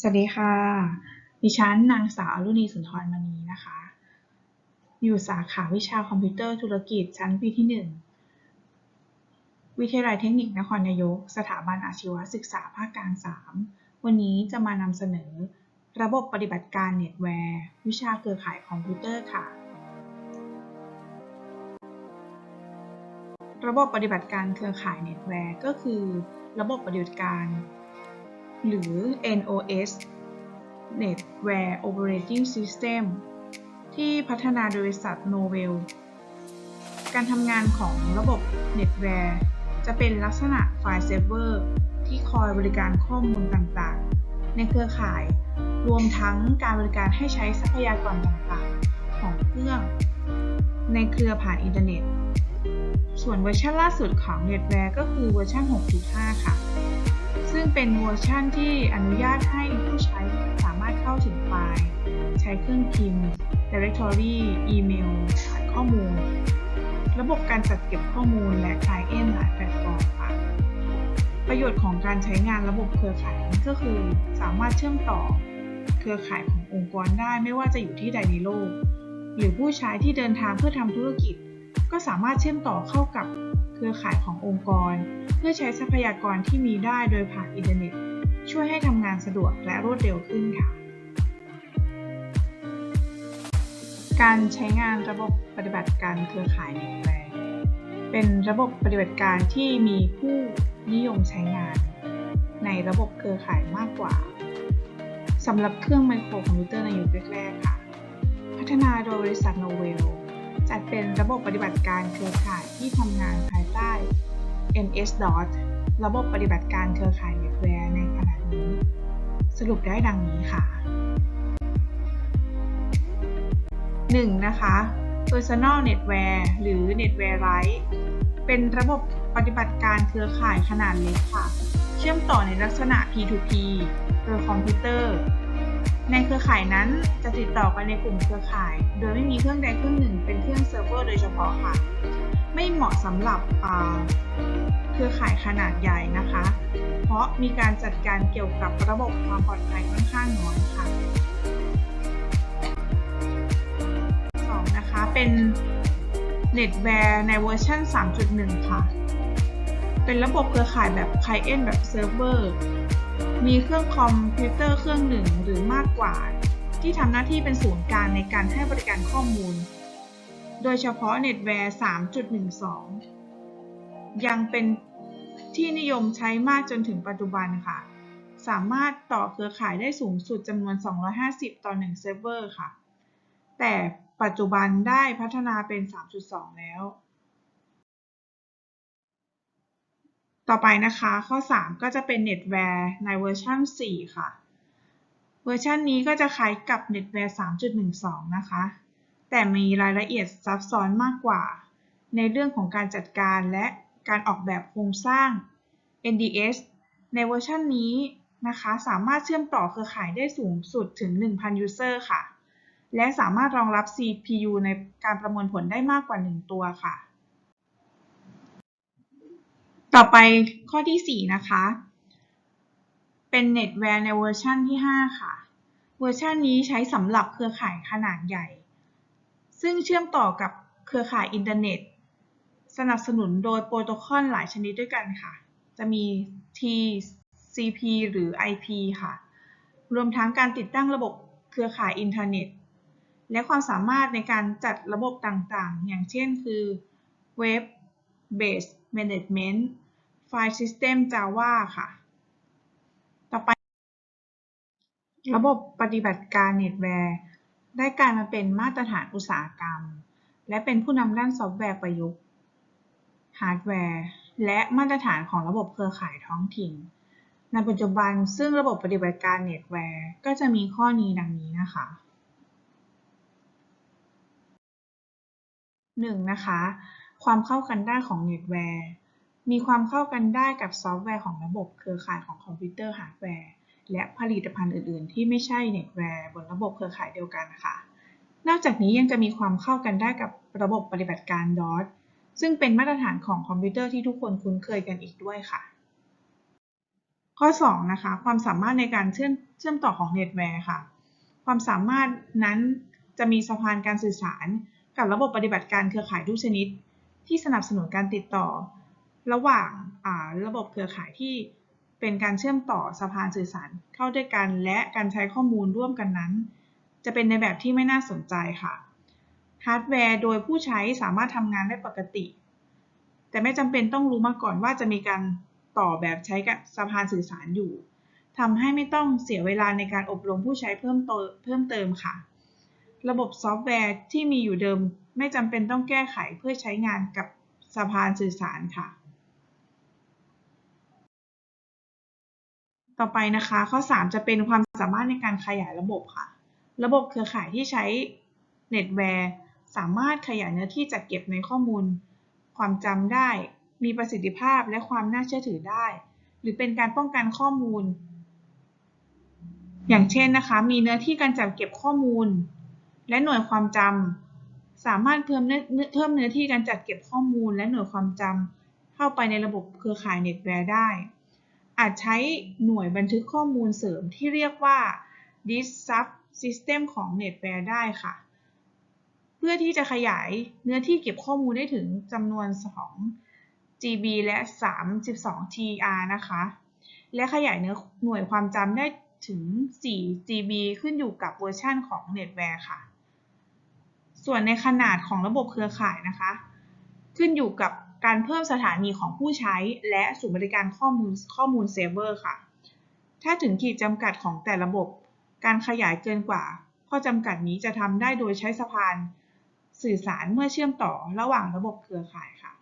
สวัสดีค่ะ ดิฉันนางสาวอรุณีสุนทรมณีนะคะ อยู่สาขาวิชาคอมพิวเตอร์ธุรกิจชั้นปีที่ 1 วิทยาลัยเทคนิคนครนายก สถาบันอาชีวศึกษาภาคกลาง 3 วันนี้จะมานำเสนอ ระบบปฏิบัติการเน็ตแวร์ วิชาเครือข่ายคอมพิวเตอร์ค่ะ ระบบปฏิบัติการเครือข่ายเน็ตแวร์ก็คือ ระบบปฏิบัติการ หรือ NOS Netware Operating System ที่พัฒนาโดยบริษัท Novell การทำงานของระบบ Netware จะเป็นลักษณะไฟล์เซิร์ฟเวอร์ที่คอยบริการข้อมูลต่างๆ ในเครือข่าย รวมทั้งการบริการให้ใช้ทรัพยากรต่างๆ ของเครื่อง ในเครือผ่านอินเทอร์เน็ต ส่วนเวอร์ชันล่าสุดของ Netware ก็คือเวอร์ชัน6.5 ค่ะ ซึ่งเป็นเวอร์ชันที่อนุญาตให้ผู้ใช้สามารถเข้าถึงไฟล์ ใช้เครื่องพิมพ์ directory อีเมลฐานข้อมูล ระบบการจัดเก็บข้อมูลและ client หลายแพลตฟอร์มค่ะ ประโยชน์ของการใช้งานระบบเครือข่ายนี้ก็คือสามารถเชื่อมต่อเครือข่ายขององค์กรได้ไม่ว่าจะอยู่ที่ใดในโลก หรือผู้ใช้ที่เดินทางเพื่อทำธุรกิจ ก็สามารถเชื่อมต่อเข้ากับเครือข่ายขององค์กร เพื่อใช้ทรัพยากรที่มีได้โดยผ่านอินเทอร์เน็ต ช่วยให้ทำงานสะดวกและรวดเร็วขึ้นค่ะ การใช้งานระบบปฏิบัติการเครือข่ายเน็ตแวร์เป็นระบบปฏิบัติการที่มีผู้นิยมใช้งาน ในระบบเครือข่ายมากกว่าสำหรับเครื่องไมโครคอมพิวเตอร์ในยุคแรกๆค่ะ พัฒนาโดยบริษัทโนเวล จัดเป็นระบบปฏิบัติการเครือข่ายที่ทำงานภายใต้ MS-DOS ระบบปฏิบัติการเครือข่ายเน็ตแวร์ในขณะนี้ สรุปได้ดังนี้ค่ะ 1. นะคะ Personal Netware หรือ Netware Lite เป็นระบบปฏิบัติการเครือข่ายขนาดเล็กค่ะ เชื่อมต่อในลักษณะ P2P โดยคอมพิวเตอร์ ในเครือข่ายนั้นจะติดต่อกันในกลุ่มเครือข่าย โดยไม่มีเครื่องใดเครื่องหนึ่งเป็นเครื่องเซิร์ฟเวอร์โดยเฉพาะค่ะ ไม่เหมาะสำหรับเครือข่ายขนาดใหญ่นะคะ เพราะมีการจัดการเกี่ยวกับระบบความปลอดภัยค่อนข้างน้อยค่ะ 2. นะคะ เป็น Netware ในเวอร์ชัน3.1 ค่ะ เป็นระบบเครือข่ายแบบ Client แบบเซิร์ฟเวอร์ มีเครื่องคอมพิวเตอร์เครื่องหนึ่งหรือมากกว่า ที่ทำหน้าที่เป็นศูนย์กลางในการให้บริการข้อมูล โดยเฉพาะ Netware 3.12 ยังเป็นที่นิยมใช้มากจนถึงปัจจุบันค่ะ สามารถต่อเครือข่ายได้สูงสุดจำนวน 250 ต่อ 1 เซิร์ฟเวอร์ค่ะ แต่ปัจจุบันได้พัฒนาเป็น 3.2 แล้ว ต่อไปนะคะ ข้อ 3 ก็จะเป็น Netware ในเวอร์ชัน4 ค่ะ เวอร์ชันนี้ก็จะคล้ายกับ Netware 3.12 นะคะ แต่มีรายละเอียดซับซ้อนมากกว่า ในเรื่องของการจัดการและการออกแบบโครงสร้าง NDS ในเวอร์ชันนี้นะคะ สามารถเชื่อมต่อเครือข่ายได้สูงสุดถึง 1,000 User ค่ะ และสามารถรองรับ CPU ในการประมวลผลได้มากกว่า 1 ตัวค่ะ ต่อไปข้อที่ 4 นะคะ เป็น Netware ในเวอร์ชันที่ 5 ค่ะ เวอร์ชันนี้ใช้สำหรับเครือข่ายขนาดใหญ่ ซึ่งเชื่อมต่อกับเครือข่ายอินเทอร์เน็ต สนับสนุนโดยโปรโตคอลหลายชนิดด้วยกันค่ะ จะมี TCP หรือ IP ค่ะ รวมทั้งการติดตั้งระบบเครือข่ายอินเทอร์เน็ต และความสามารถในการจัดระบบต่างๆ อย่างเช่นคือ Web Based Management File System Java ค่ะ ต่อไประบบปฏิบัติการ Netware ได้กลายมาเป็นมาตรฐานอุตสาหกรรม และเป็นผู้นำด้านซอฟต์แวร์ประยุกต์ฮาร์ดแวร์ และมาตรฐานของระบบเครือข่ายท้องถิ่น ในปัจจุบันซึ่งระบบปฏิบัติการ Netware ก็จะมีข้อนี้ดังนี้นะคะ 1. นะคะ ความเข้ากันได้ของ Netware มีความเข้ากันได้กับซอฟต์แวร์ของระบบเครือข่ายของคอมพิวเตอร์ฮาร์ดแวร์ และผลิตภัณฑ์อื่น ๆ ที่ไม่ใช่ Netware บนระบบเครือข่ายเดียวกันค่ะนอกจากนี้ยังจะมีความเข้ากันได้กับระบบปฏิบัติการ DOS ซึ่งเป็นมาตรฐานของคอมพิวเตอร์ที่ทุกคนคุ้นเคยกันอีกด้วยค่ะ ข้อ 2 นะคะ ความสามารถในการเชื่อมเชื่อมต่อของเน็ตแวร์ค่ะ ความสามารถนั้นจะมีสะพานการสื่อสาร กับระบบปฏิบัติการเครือข่ายทุกชนิด ที่สนับสนุนการติดต่อ ระหว่างระบบเครือข่ายที่เป็นการเชื่อมต่อสะพานสื่อสารเข้าด้วยกันและการใช้ข้อมูลร่วมกันนั้น จะเป็นในแบบที่ไม่น่าสนใจค่ะฮาร์ดแวร์โดยผู้ใช้สามารถทำงานได้ปกติ แต่ไม่จำเป็นต้องรู้มาก่อนว่าจะมีการต่อแบบใช้กับสะพานสื่อสารอยู่ทำให้ไม่ต้องเสียเวลาในการอบรมผู้ใช้เพิ่มเติมเพิ่มเติมค่ะ ระบบซอฟต์แวร์ที่มีอยู่เดิม ไม่จำเป็นต้องแก้ไขเพื่อใช้งานกับสะพานสื่อสารค่ะ ต่อไปนะคะ ข้อ 3 จะเป็นความสามารถในการขยายระบบค่ะ ระบบเครือข่ายที่ใช้เน็ตแวร์สามารถขยายเนื้อที่จัดเก็บในข้อมูล ความจำได้ มีประสิทธิภาพและความน่าเชื่อถือได้ หรือเป็นการป้องกันข้อมูล อย่างเช่นนะคะ มีเนื้อที่การจัดเก็บข้อมูล และหน่วยความจำสามารถเพิ่มเนื้อเพิ่มเนื้อที่การจัดเก็บข้อมูล และหน่วยความจำเข้าไปในระบบเครือข่ายเน็ตแวร์ได้ อาจใช้หน่วยบันทึกข้อมูลเสริมที่เรียกว่า disk sub system ของเน็ตแวร์ได้ค่ะ เพื่อที่จะขยายเนื้อที่เก็บข้อมูลได้ถึงจำนวน 2 GB และ32 TR นะคะ และขยายเนื้อหน่วยความจำได้ถึง 4 GB ขึ้นอยู่กับเวอร์ชันของ NetWare ค่ะ ส่วนในขนาดของระบบเครือข่ายนะคะ ขึ้นอยู่กับ การเพิ่มสถานีของผู้ใช้ และศูนย์บริการข้อมูลข้อมูลเซิร์ฟเวอร์ค่ะ ถ้าถึงขีดจำกัดของแต่ระบบ การขยายเกินกว่า ข้อจำกัดนี้จะทำได้โดยใช้สะพาน สื่อสารเมื่อเชื่อมต่อระหว่างระบบเครือข่ายค่ะ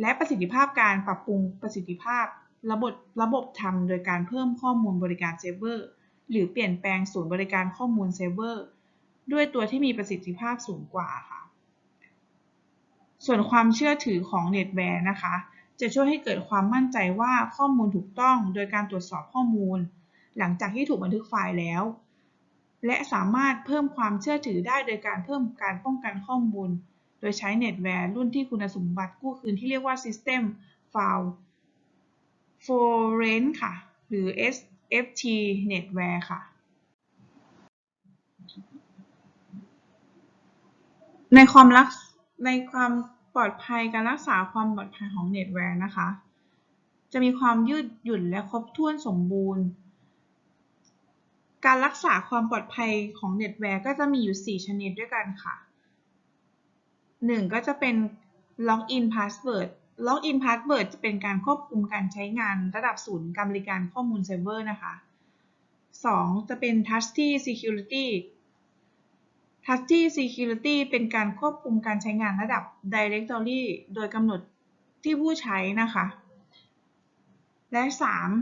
และประสิทธิภาพการปรับปรุงประสิทธิภาพ ระบบระบบทำโดยการเพิ่มข้อมูลบริการเซิร์ฟเวอร์ หรือเปลี่ยนแปลงศูนย์บริการข้อมูลเซิร์ฟเวอร์ ด้วยตัวที่มีประสิทธิภาพสูงกว่าค่ะ ส่วนความเชื่อถือของเน็ตแวร์นะคะ จะช่วยให้เกิดความมั่นใจว่าข้อมูลถูกต้องโดยการตรวจสอบข้อมูล หลังจากที่ถูกบันทึกไฟล์แล้ว และสามารถเพิ่มความเชื่อถือได้โดยการเพิ่มการป้องกันข้อมูล โดยใช้เน็ตแวร์รุ่นที่คุณสมบัติกู้คืนที่เรียกว่า System File Forensic ค่ะ หรือ SFT Netware ค่ะในความรัก ในความปลอดภัยการรักษาความปลอดภัยของเน็ตแวร์นะคะ จะมีความยืดหยุ่นและครบถ้วนสมบูรณ์ การรักษาความปลอดภัยของเน็ตแวร์ก็จะมีอยู่ 4 ชนิดด้วยกันค่ะ 1. ก็จะเป็น Login Password Login Password จะเป็นการควบคุมการใช้งานระดับศูนย์การบริการข้อมูลเซิร์ฟเวอร์นะคะ 2. จะเป็น Trusty Security Trusty Security เป็นการควบคุมการใช้งานระดับ Directory โดยกำหนดที่ผู้ใช้นะคะ และ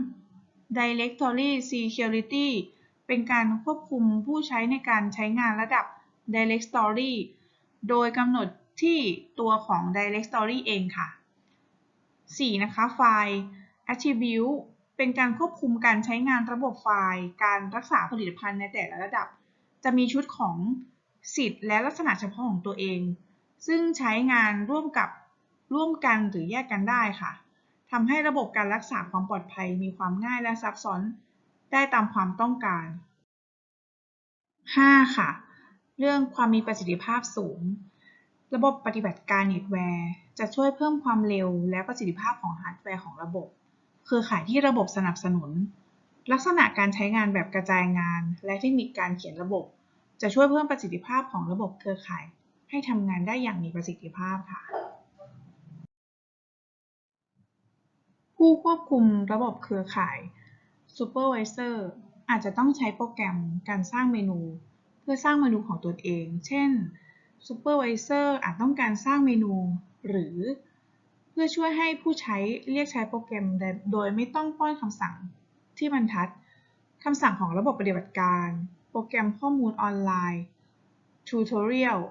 3. Directory Security เป็นการควบคุมผู้ใช้ในการใช้งานระดับ Directory โดยกำหนดที่ตัวของ Directory เองค่ะ 4. นะคะไฟล์ Attribute เป็นการควบคุมการใช้งานระบบไฟล์ การรักษาผลิตภัณฑ์ในแต่ละระดับ จะมีชุดของ สิทธิ์และลักษณะเฉพาะของตัวเอง ซึ่งใช้งานร่วมกับร่วมกันหรือแยกกันได้ค่ะทำให้ระบบการรักษาความปลอดภัยมีความง่ายและซับซ้อนได้ตามความต้องการ 5. ค่ะ เรื่องความมีประสิทธิภาพสูง ระบบปฏิบัติการเน็ตแวร์จะช่วยเพิ่มความเร็วและประสิทธิภาพของฮาร์ดแวร์ของระบบ เครือข่ายที่ระบบสนับสนุน ลักษณะการใช้งานแบบกระจายงาน และเทคนิคการเขียนระบบ จะช่วยเพิ่มประสิทธิภาพของระบบเครือข่าย ให้ทำงานได้อย่างมีประสิทธิภาพค่ะ ผู้ควบคุมระบบเครือข่าย Supervisor อาจจะต้องใช้โปรแกรมการสร้างเมนู เพื่อสร้างเมนูของตนเอง เช่น Supervisor อาจต้องการสร้างเมนู หรือ เพื่อช่วยให้ผู้ใช้เรียกใช้โปรแกรมโดยไม่ต้องป้อนคำสั่งที่บรรทัดคำสั่งของระบบปฏิบัติการ รแกรมข้อมูลออนไลน์ Tutorial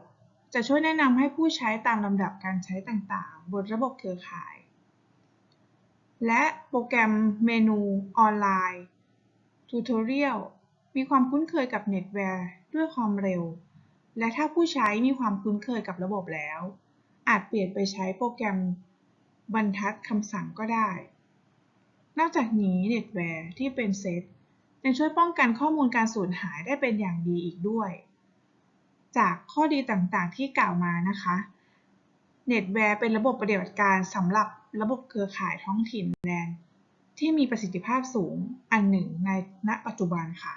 จะช่วยแนะนำให้ผู้ใช้ตามลำดับการใช้ต่างๆ บนระบบเครือข่าย และโปรแกรมเมนูออนไลน์ Tutorial มีความคุ้นเคยกับเน็ตแวร์ด้วยความเร็ว และถ้าผู้ใช้มีความคุ้นเคยกับระบบแล้ว อาจเปลี่ยนไปใช้โปรแกรมบรรทัดคำสั่งก็ได้ นอกจากนี้เน็ตแวร์ที่เป็นเซต ยังช่วยป้องกันข้อมูลการสูญหายได้เป็นอย่างดีอีกด้วย จากข้อดีต่างๆที่กล่าวมานะคะเน็ตแวร์เป็นระบบปฏิบัติการสำหรับระบบเครือข่ายท้องถิ่นแลนที่มีประสิทธิภาพสูงอันหนึ่งในณปัจจุบันค่ะ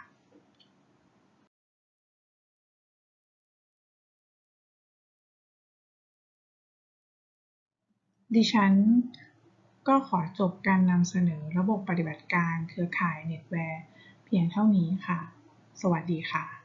ดิฉันก็ขอจบการนำเสนอระบบปฏิบัติการเครือข่ายเน็ตแวร์ พียงเท่านี้ค่ะ สวัสดีค่ะ